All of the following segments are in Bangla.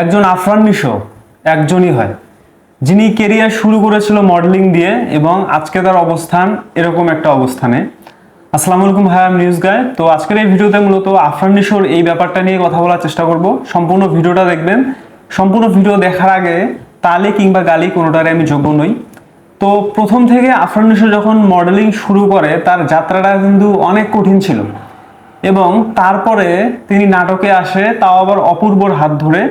একজন আফরান নিশো একজনই হয়। যিনি কেরিয়ার শুরু করেছিল মডেলিং দিয়ে এবং আজকে তার অবস্থান এরকম একটা অবস্থানে। আসসালামু আলাইকুম আমি নিউজ গায় তো আজকের এই ভিডিওতে মূলত আফরান এই ব্যাপারটা নিয়ে কথা বলার চেষ্টা করব। সম্পূর্ণ ভিডিওটা দেখবেন। সম্পূর্ণ ভিডিও দেখার আগে তালে কিংবা গালি কোনোটারে আমি যোগ্য নই। তো প্রথম থেকে আফরান নিশো যখন মডেলিং শুরু করে, তার যাত্রাটা কিন্তু অনেক কঠিন ছিল। এবং তারপরে তিনি নাটকে আসে, তাও আবার অপূর্বর হাত ধরে।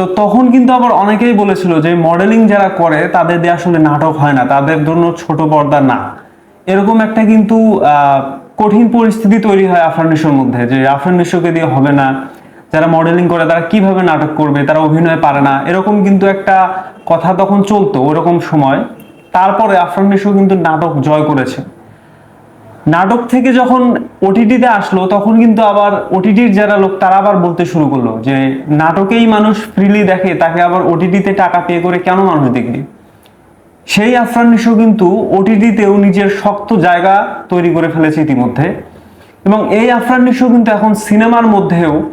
তো তখন কিন্তু আবার অনেকেই বলেছিল যে মডেলিং যারা করে, তাদের দিয়ে আসলে নাটক হয় না, তাদের জন্য ছোট পর্দা না। এরকম একটা কিন্তু কঠিন পরিস্থিতি তৈরি হয় আফরান নিশোর মধ্যে, যে আফরান নিশোকে দিয়ে হবে না। যারা মডেলিং করে, তারা কীভাবে নাটক করবে, তারা অভিনয় পারে না। এরকম কিন্তু একটা কথা তখন চলতো ওরকম সময়। তারপরে আফরান কিন্তু নাটক জয় করেছে। নাটক থেকে যখন ওটিটিতে আসলো, তখন কিন্তু আবার ওটিটির যারা লোক, তারা আবার বলতে শুরু করল যে, নাটকেই মানুষ ফ্রিলি দেখে, তাকে আবার ওটিটিতে টাকা পে করে কেন মানুষ দেখবে? সেই আফরান নিশো কিন্তু ওটিটিতেও নিজের শক্ত জায়গা তৈরি করে ফেলেছে ইতিমধ্যে। এবং এই আফরান নিশো কিন্তু এখন সিনেমার মধ্যেও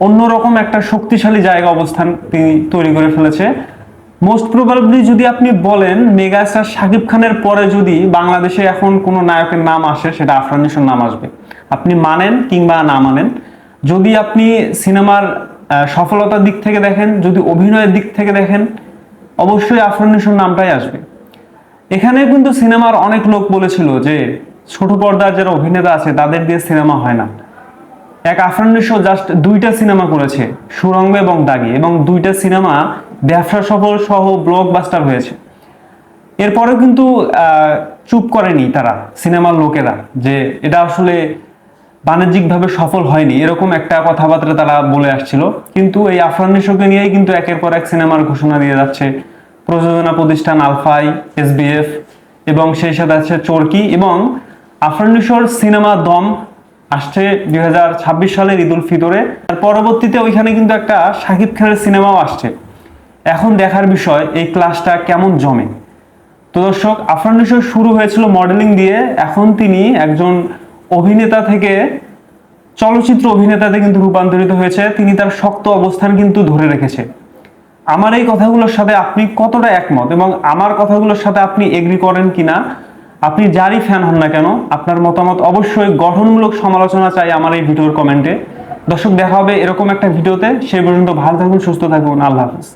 অন্যরকম একটা শক্তিশালী জায়গা অবস্থান তিনি তৈরি করে ফেলেছে। মোস্ট প্রবাবলি যদি আপনি বলেন মেগাস্টার শাকিব খানের পরে যদি বাংলাদেশে এখন কোনো নায়কের নাম আসে, সেটা আফরান নিশোর নাম আসবে। আপনি মানেন কিংবা না মানেন, যদি আপনি সিনেমার সফলতার দিক থেকে দেখেন, যদি অভিনয়ের দিক থেকে দেখেন, অবশ্যই আফরান নিশোর নামটাই আসবে। এখানে কিন্তু সিনেমার অনেক লোক বলেছিল যে, ছোট পর্দার যারা অভিনেতা আছে, তাদের দিয়ে সিনেমা হয় না। এক আফরান নিশো জাস্ট দুইটা সিনেমা করেছে, সুরঙ্গ এবং দাগি, এবং দুইটা সিনেমা ব্যবসা সফল সহ ব্লকবাস্টার হয়েছে। এরপরেও কিন্তু চুপ করেনি তারা, সিনেমার লোকেরা, যে এটা আসলে বাণিজ্যিকভাবে সফল হয়নি, এরকম একটা কথাবার্তা তারা বলে আসছিল। কিন্তু এই আফরান নিশোকে নিয়েই কিন্তু একের পর এক সিনেমার ঘোষণা দিয়ে যাচ্ছে। প্রযোজনা প্রতিষ্ঠান আলফাই, এসবিএফ এবং সেই সাথে আছে চরকি এবং আফরান নিশোর সিনেমা দম আসছে দুই হাজার ছাব্বিশ সালের ঈদুল ফিতরে। আর পরবর্তীতে ওইখানে কিন্তু একটা শাকিব খানের সিনেমাও আসছে। এখন দেখার বিষয়, এই ক্লাসটা কেমন জমে? তো দর্শক, আফরান নিশোর শুরু হয়েছিল মডেলিং দিয়ে, এখন তিনি একজন অভিনেতা থেকে, চলচ্চিত্র অভিনেতাতে কিন্তু রূপান্তরিত হয়েছে, তিনি তার শক্ত অবস্থান কিন্তু ধরে রেখেছে। আমার এই কথাগুলোর সাথে আপনি কতটা একমত এবং আমার কথাগুলোর সাথে আপনি এগ্রি করেন কিনা, আপনি যারই ফ্যান হন না কেন, আপনার মতামত অবশ্যই গঠনমূলক সমালোচনা চাই আমার এই ভিডিওর কমেন্টে দর্শক, দেখা হবে এরকম একটা ভিডিওতে, সেই পর্যন্ত ভালো থাকুন, সুস্থ থাকুন, আল্লাহ হাফিজ।